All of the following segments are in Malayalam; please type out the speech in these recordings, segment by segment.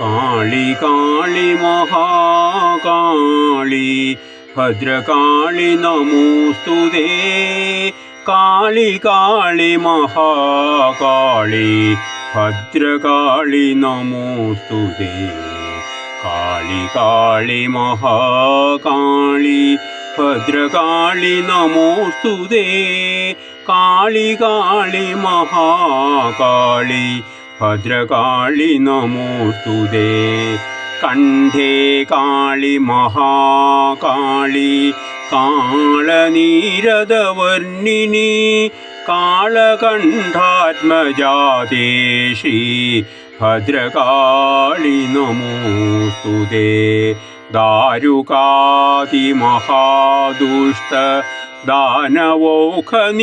കാളി കാളി മഹാകാളി. ഭദ്രകാളി നമോസ്തുതേ. കാളി കാളി മഹാകാളി. ഭദ്രകാളി നമോസ്തുതേ. കാളി കാളി മഹാകാളി. ഭദ്രകാളി നമോസ്തുതേ. കാളി കാളി മഹാകാളി. ഭദ്രകാളി നമോസ്തുതേ. കണ്ഠേ കാളി മഹാകാളി. കാളനീരദവർണിനി കാളകണ്ഠാത്മജാതേ ശ്രീ ഭദ്രകാളി നമോസ്തുതേ. ദാരുകാതിമഹാദുഷ്ട दानोखनिषोदने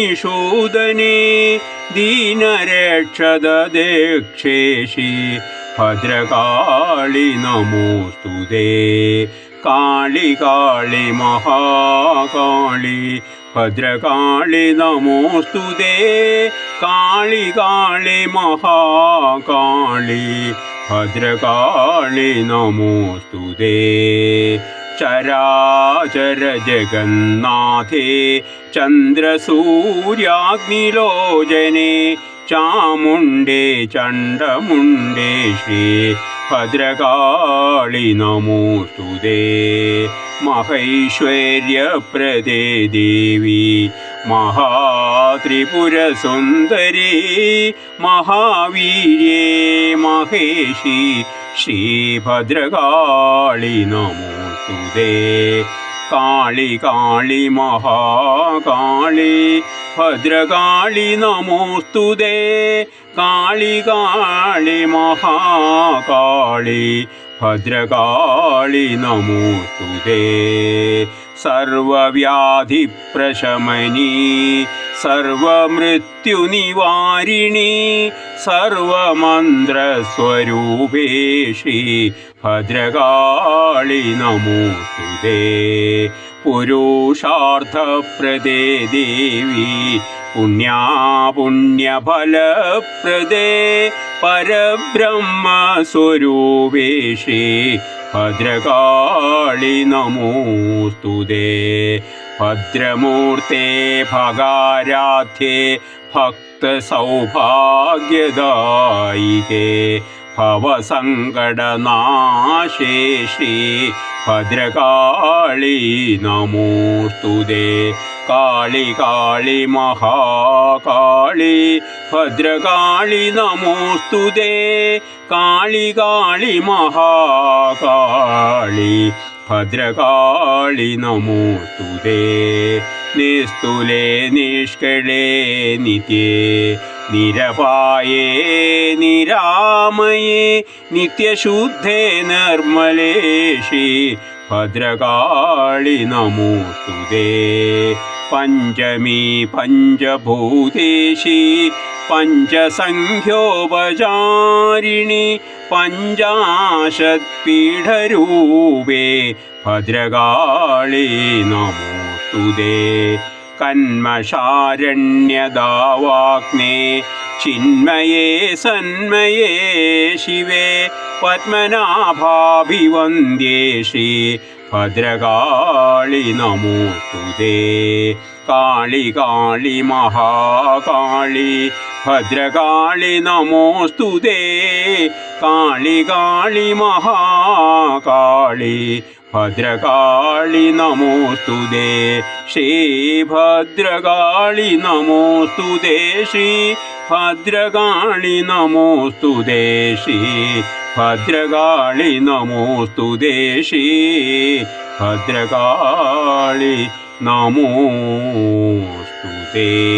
दीनरेक्षददेक्षेशी भद्रकाळि नमोऽस्तु दे काळि काळि महाकाळि भद्रकाळि नमोऽस्तु दे काळि काळि महाकाळि भद्रकाळि नमोऽस्तु दे ചരാചര ജഗന്നാഥേ ചന്ദ്രസൂര്യാഗ്നിലോചനെ ചാമുണ്ടേ ചണ്ഡമുണ്ടേ ശ്രീ ഭദ്രകാളി നമോസ്തുതേ മഹൈശ്വര്യപ്രദേ ദേവി മഹാത്രിപുരസുന്ദരി മഹാവീര്യേ മഹേഷി ശ്രീഭദ്രകാളി े काळि काळि महाकाळि भद्रकाळि नमोस्तु दे। काळि काळि महाकाळि भद्रकाळि नमोस्तु दे। सर्वव्याधिप्रशमनी സർവമൃത്യുനിവാരിണി സർവമന്ത്രസ്വരൂപേഷി ഭദ്രകാളി നമോസ്തുതേ പുരുഷാർത്ഥപ്രദേ ദേവി പുണ്യാ भद्रकाळि नमोऽस्तु ते भद्रमूर्ते भगाराध्ये भक्तसौभाग्यदायिके। भवसङ्कटनाशे श्री भवसङ्कटनाशेषी नमोऽस्तु ते काळि काळि महाकाळि भद्रकाळि नमोऽस्तु ते കാളി കാളി മഹാകാളി. ഭദ്രകാളി നമോസ്തുതേ നിസ്തുലേ നിഷ്കളേ നിത്യേ. നിരപായേ നിരാമയേ. നിത്യശുദ്ധേ നിർമ്മലേഷി ഭദ്രകാളി നമോസ്തുതേ പഞ്ചമി പഞ്ചഭൂതേശി. പഞ്ചസംഖ്യോപചാരിണി പഞ്ചാശത്പീഠരൂപേ ഭദ്രകാളി നമോസ്തുതേ. കന്മഷാരണ്യദാവാഗ്നേ ചിന്മയേ സന്മയേ ശിവേ പത്മനാഭാഭിവന്ദ്യേ ശ്രീ ഭദ്രകാളി നമോസ്തുതേ കാളി കാളി മഹാകാളി ഭദ്രകാളി നമോസ്തുതേ കാളി കാളി മഹാകാളി. ഭദ്രകാളി നമോസ്തുതേ. ശ്രീഭദ്രകാളി നമോസ്തുതേ. ശ്രീ ഭദ്രകാളി നമോസ്തുതേ. ശ്രീ ഭദ്രകാളി നമോസ്തുതേ. ശ്രീ ഭദ്രകാളി നമോസ്തുതേ.